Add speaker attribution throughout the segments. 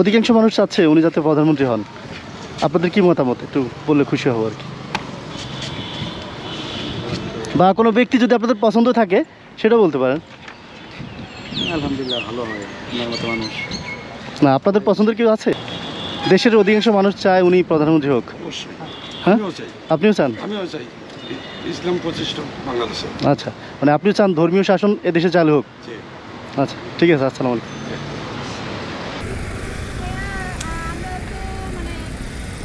Speaker 1: অধিকাংশ মানুষ চাচ্ছে উনি যাতে প্রধানমন্ত্রী হন। আপনাদের কি মতামত? একটু বললে খুশি হব আর কি। বা কোনো ব্যক্তি যদি আপনাদের পছন্দ থাকে সেটাও বলতে পারেন।
Speaker 2: আলহামদুলিল্লাহ ভালো হয় মতো মানুষ।
Speaker 1: না আপনাদের পছন্দের কেউ আছে? দেশের অধিকাংশ মানুষ চায় উনি প্রধানমন্ত্রী হোক। হ্যাঁ? আপনিও চান?
Speaker 3: আমিও চাই। ইসলাম প্রতিষ্ঠা বাংলাদেশে।
Speaker 1: আচ্ছা। মানে আপনিও চান ধর্মীয় শাসন এদেশে চালু হোক? আচ্ছা ঠিক আছে আসসালামু আলাইকুম
Speaker 4: আমরা তো মানে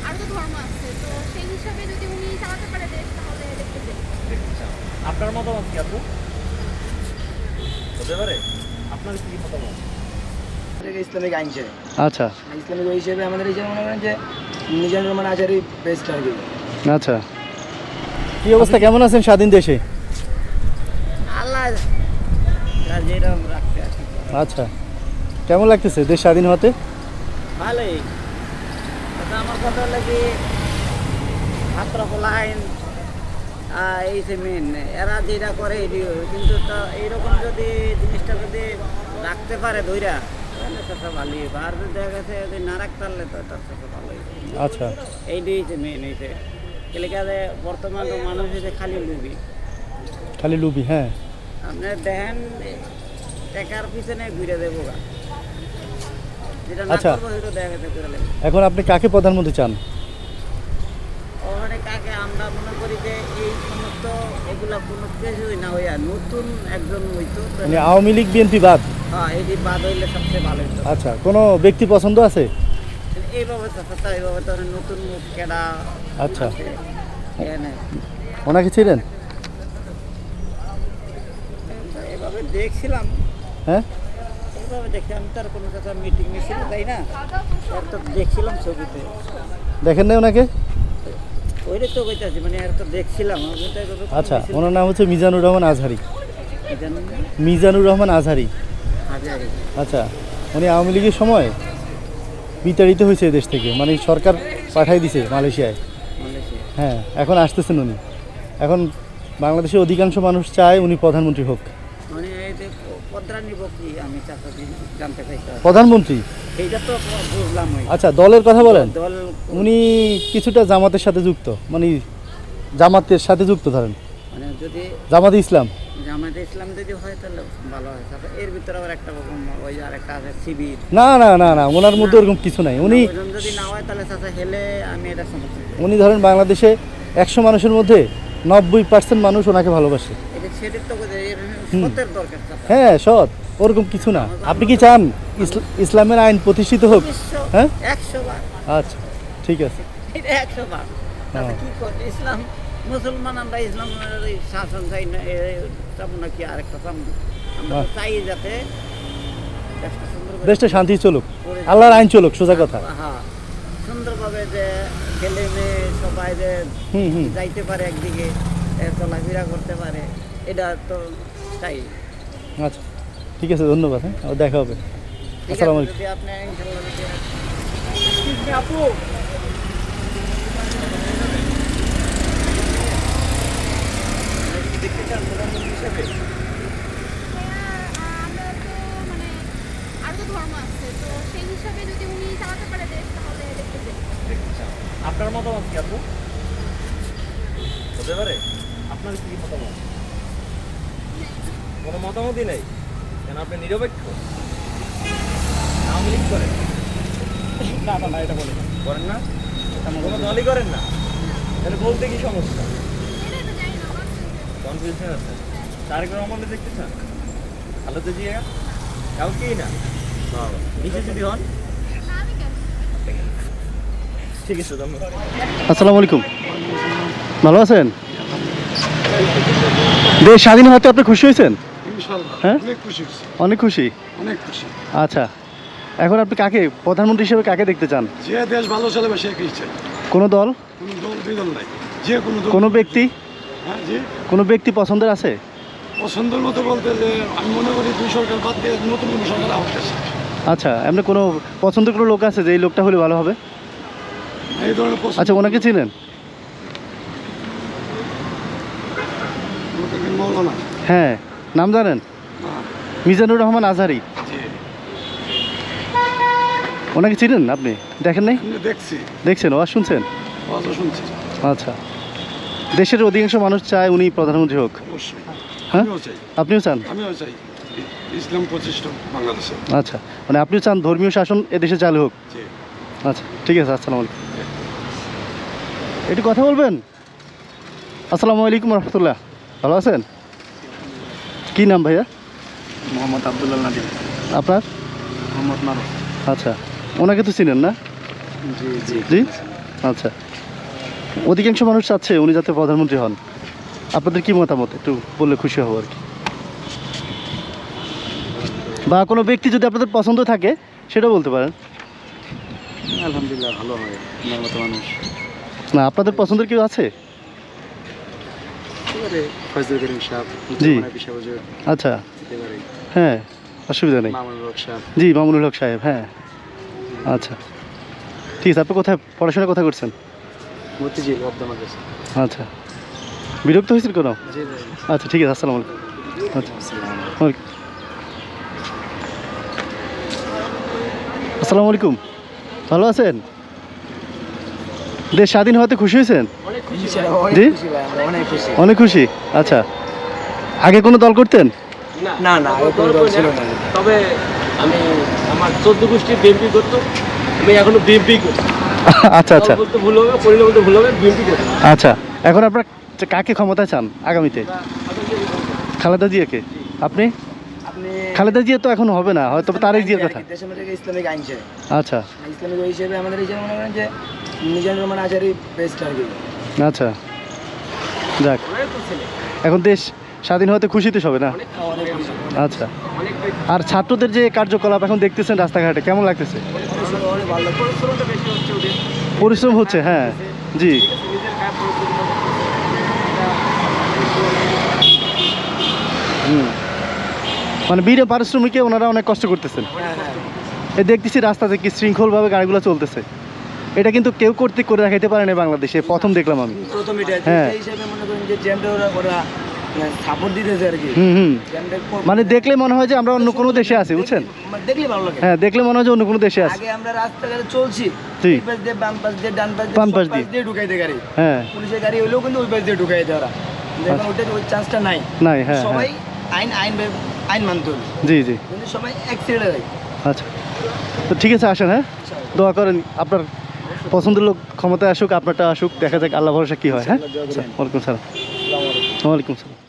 Speaker 4: আরও তো ধর্ম আছে তো সেই হিসাবে যদি উনি চালাতে পারে দেশ তাহলে দেখতে চাই।
Speaker 5: আপনার মতামত কি আপু হতে পারে? আপনার কি মতামত?
Speaker 2: ইসলামিক আইন
Speaker 1: আচ্ছা।
Speaker 2: ইসলামিক ওই হিসেবে আমাদের হিসেবে মনে করেন যে নিজের রহমান আজারি বেস্ট আর কি
Speaker 1: আচ্ছা। কি অবস্থা? কেমন আছেন স্বাধীন দেশে?
Speaker 2: আল্লাহ যেরকম রাখতে আছে
Speaker 1: আচ্ছা। কেমন লাগতেছে দেশ স্বাধীন হতে?
Speaker 2: ভালোই। আমার কথা হলো কি ছাত্র আইন এই যে মেন এরা যেটা করে এটি কিন্তু তা এইরকম যদি জিনিসটা যদি রাখতে পারে ধৈরা তাহলে সেটা ভালোই হবে। আর যদি দেখা গেছে যদি না রাখতে পারলে তো তার ভালোই
Speaker 1: আচ্ছা।
Speaker 2: এইটাই যে মেন এইটা এলাকাতে বর্তমান মানুষ হচ্ছে খালি লুবি।
Speaker 1: খালি লুবি হ্যাঁ।
Speaker 2: আপনি দেখেন টাকার পিছনে ঘুরে দেবো
Speaker 1: আচ্ছা। এখন আপনি কাকে প্রধানমন্ত্রী চান
Speaker 2: ওখানে কাকে আমরা মনে করি যে এই সমস্ত এগুলা কোনো কিছুই না হইয়া নতুন একজন হইতো
Speaker 1: মানে আওয়ামী লীগ বিএনপি বাদ?
Speaker 2: হ্যাঁ এটি বাদ হইলে সবচেয়ে ভালো হইতো।
Speaker 1: আচ্ছা কোনো ব্যক্তি পছন্দ আছে?
Speaker 2: এইভাবে তো কথা এইভাবে তো নতুন মুখ কেডা
Speaker 1: আচ্ছা। ওনাকে ছিলেন?
Speaker 2: এইভাবে দেখছিলাম।
Speaker 1: হ্যাঁ?
Speaker 2: এইভাবে দেখছি আমি তার কোনো কথা মিটিং মিছিল না? তো দেখছিলাম ছবিতে।
Speaker 1: দেখেন নাই ওনাকে?
Speaker 2: ওইটাই তো কইতাছি মানে এর তো দেখছিলাম
Speaker 1: আচ্ছা ওনার নাম হচ্ছে মিজানুর রহমান আজহারি? মিজানুর রহমান আজহারি। আচ্ছা উনি আওয়ামী লীগের সময় বিতাড়িত হয়েছে দেশ থেকে মানে সরকার পাঠাই দিছে মালয়েশিয়ায়। হ্যাঁ এখন আসতেছেন উনি। এখন বাংলাদেশের অধিকাংশ মানুষ চায় উনি প্রধানমন্ত্রী হোক।
Speaker 2: মানে
Speaker 1: প্রধানমন্ত্রী?
Speaker 2: এইটা তো
Speaker 1: আচ্ছা দলের কথা বলেন।
Speaker 2: দল
Speaker 1: উনি কিছুটা জামাতের সাথে যুক্ত মানে জামাতের সাথে যুক্ত ধরেন।
Speaker 2: মানে যদি
Speaker 1: জামাতে ইসলাম।
Speaker 2: জামায়াতে ইসলাম যদি হয় তাহলে ভালো হয়। তারপর এর ভিতরে আবার একটা ওই আর একটা আছে শিবির।
Speaker 1: না না না না ওনার মধ্যে ওরকম কিছু নাই। উনি
Speaker 2: যদি না হয় তাহলে চাচা হেলে আমি এটা সমস্যা
Speaker 1: উনি ধরেন বাংলাদেশে একশো মানুষের মধ্যে নব্বই পার্সেন্ট মানুষ ওনাকে ভালোবাসে। হ্যাঁ সৎ। ওরকম কিছু না। আপনি কি চান ইসলামের আইন প্রতিষ্ঠিত হোক? হ্যাঁ? আচ্ছা ঠিক আছে।
Speaker 2: এটা একশো বার। কি করে ইসলাম মুসলমান আমরা ইসলামের শাসন চাই না চাবো নাকি আরেকটা চাবো। আমরা চাই যাতে দেশটা
Speaker 1: শান্তি চলুক। আল্লাহর আইন চলুক সোজা কথা।
Speaker 2: হ্যাঁ সুন্দরভাবে যে ছেলে মেয়ে সবাই যে যাইতে পারে একদিকে চলাফেরা করতে পারে এটা তো চাই।
Speaker 1: আচ্ছা। ঠিক আছে ধন্যবাদ হ্যাঁ আবার দেখা হবে। আসসালামু আলাইকুম।
Speaker 5: আপনার মতামত কি আপু? হতে পারে। আপনার কি মতামত? কোনো মতামতই নেই। কেন আপনি নিরপেক্ষ? আওয়ামী লীগ করেন। না না না এটা বলেন করেন না? কোনো দলই করেন না। তাহলে বলতে কি সমস্যা?
Speaker 4: এটাই তো জানি না আমার
Speaker 5: কনফিউশন আছে। তারেক রহমানকে দেখতে চান? খালেদা জিয়া? কাউকেই না। নিজে যদি হন। ঠিক আছে ধন্যবাদ।
Speaker 1: আসসালামু আলাইকুম। ভালো আছেন? দেশ স্বাধীন হতে আপনি খুশি হয়েছেন? হ্যাঁ?
Speaker 3: অনেক খুশি
Speaker 1: অনেক খুশি?
Speaker 3: অনেক খুশি।
Speaker 1: আচ্ছা। এখন আপনি কাকে প্রধানমন্ত্রী হিসেবে কাকে দেখতে চান?
Speaker 3: যে দেশ ভালো চালাবে সে কি
Speaker 1: কোনো দল?
Speaker 3: যে কোনো
Speaker 1: কোনো ব্যক্তি?
Speaker 3: হ্যাঁ
Speaker 1: কোনো ব্যক্তি পছন্দের আছে?
Speaker 3: পছন্দের মতো বলতে যে আমি মনে করি দুই সরকার বাদ দিয়ে নতুন কোনো সরকার আহতেছে
Speaker 1: আচ্ছা এমনি কোনো পছন্দের কোনো লোক আছে যে এই লোকটা হলে ভালো হবে?
Speaker 3: এই ধরনের
Speaker 1: আচ্ছা ওনাকে
Speaker 3: মৌলানা?
Speaker 1: হ্যাঁ। নাম জানেন? মিজানুর রহমান আজহারি। ওনাকে চিনেন আপনি? দেখেন নাই?
Speaker 6: দেখছি।
Speaker 1: দেখছেন? ও শুনছেন?
Speaker 6: শুনছি।
Speaker 1: আচ্ছা। দেশের অধিকাংশ মানুষ চায় উনি প্রধানমন্ত্রী হোক। হ্যাঁ? আপনিও চান?
Speaker 6: আমিও চাই। ইসলাম প্রতিষ্ঠা বাংলাদেশে।
Speaker 1: আচ্ছা। মানে আপনিও চান ধর্মীয় শাসন এদেশে চালু হোক? আচ্ছা ঠিক আছে আসসালামু আলাইকুম। একটু কথা বলবেন? আসসালামু আলাইকুম রহমতুল্লাহ। ভালো আছেন? কি নাম ভাইয়া?
Speaker 6: মোহাম্মদ আবদুল্লাহ নাদিম
Speaker 1: আপনার?
Speaker 6: মোহাম্মদ মারুফ।
Speaker 1: আচ্ছা। ওনাকে তো চিনেন না?
Speaker 6: জি জি।
Speaker 1: জি? আচ্ছা। অধিকাংশ মানুষ চাচ্ছে উনি যাতে প্রধানমন্ত্রী হন। আপনাদের কি মতামত? একটু বললে খুশি হব আর কি। বা কোনো ব্যক্তি যদি আপনাদের পছন্দ থাকে সেটাও বলতে পারেন।
Speaker 6: আলহামদুলিল্লাহ ভালো হয়। আমার মতো মানুষ।
Speaker 1: না আপনাদের পছন্দের কেউ আছে?
Speaker 6: ফজলুল করিম সাহ
Speaker 1: জি। আচ্ছা। হ্যাঁ অসুবিধা নেই। জি মামুনুল হক সাহেব হ্যাঁ। আচ্ছা। ঠিক আছে আপনি কোথায় পড়াশোনা কোথায় করছেন? আচ্ছা। বিরক্ত হয়েছিল কোনো? আচ্ছা ঠিক আছে আসসালামু আলাইকুম। আচ্ছা। আসসালামু আলাইকুম। ভালো আছেন? দেশ স্বাধীন হওয়াতে খুশি হয়েছেন?
Speaker 7: অনেক খুশি
Speaker 1: অনেক খুশি। আচ্ছা। আগে কোনো দল করতেন?
Speaker 7: না না
Speaker 8: দল করি না। তবে আমি আমার চোদ্দ গোষ্ঠী বিএনপি করতো আমি এখনও বিএনপি করি।
Speaker 1: আচ্ছা আচ্ছা।
Speaker 8: বলতে ভুল হবে পরিণাম বলতে ভুল হবে বিএনপি করি।
Speaker 1: আচ্ছা এখন আপনার কাকে ক্ষমতায় চান আগামীতে? খালেদা জিয়াকে। আপনি?
Speaker 7: আপনি
Speaker 1: খালেদা জিয়া তো এখন হবে না হয়তো তারেক জিয়ার কথা।
Speaker 7: ইসলামিক আইন
Speaker 1: আচ্ছা।
Speaker 7: ইসলামিক হিসেবে আমাদের হিসেবে মনে করেন যে মিজানুর রহমান আজারি বেস্ট আর কি
Speaker 1: আচ্ছা। যাক। এখন দেশ স্বাধীন হতে খুশিতে হবে না? আচ্ছা। আর ছাত্রদের যে কার্যকলাপ এখন দেখতেছেন রাস্তাঘাটে কেমন লাগতেছে? পরিশ্রম হচ্ছে হ্যাঁ। জি। মানে বিনা পারিশ্রমিকে ওনারা অনেক কষ্ট করতেছেন।
Speaker 7: হ্যাঁ হ্যাঁ।
Speaker 1: এ দেখতেছি রাস্তাতে কি শৃঙ্খলভাবে গাড়িগুলো চলতেছে। এটা কিন্তু কেউ করতে করে দেখাইতে পারে না বাংলাদেশে প্রথম দেখলাম আমি।
Speaker 7: প্রথম এটা
Speaker 1: হ্যাঁ।
Speaker 7: মনে
Speaker 1: মানে দেখলে মনে হয় যে আমরা অন্য কোনো দেশে আছি বুঝছেন?
Speaker 7: মানে দেখলে ভালো লাগে।
Speaker 1: হ্যাঁ দেখলে মনে হয় যে অন্য কোনো দেশে আছি।
Speaker 7: আমরা রাস্তাঘাটে চলছি পাশ দিয়ে বাম পাশ দিয়ে ডান পাশ দিয়ে
Speaker 1: বাম পাশ
Speaker 7: পাশ
Speaker 1: দিয়ে।
Speaker 7: ঢুকাইতে গাড়ি।
Speaker 1: হ্যাঁ।
Speaker 7: পুলিশের গাড়ি হলেও কিন্তু ওই পাশ দিয়ে ঢুকাই দেয় ওরা দেখুন ওটা ওই চান্সটা নাই।
Speaker 1: নাই হ্যাঁ
Speaker 7: সবাই
Speaker 1: হ্যাঁ
Speaker 7: আইন আইন আইন মানতে হবে
Speaker 1: জি জি।
Speaker 7: সবাই এক সাইডে
Speaker 1: আচ্ছা। তো ঠিক আছে আসেন হ্যাঁ? দোয়া করেন আপনার পছন্দের লোক ক্ষমতায় আসুক আপনারটা আসুক দেখা যাক আল্লাহ ভরসা কী হয় হ্যাঁ? আচ্ছা, ওয়ালাইকুম সালাম। ওয়ালাইকুম সালাম।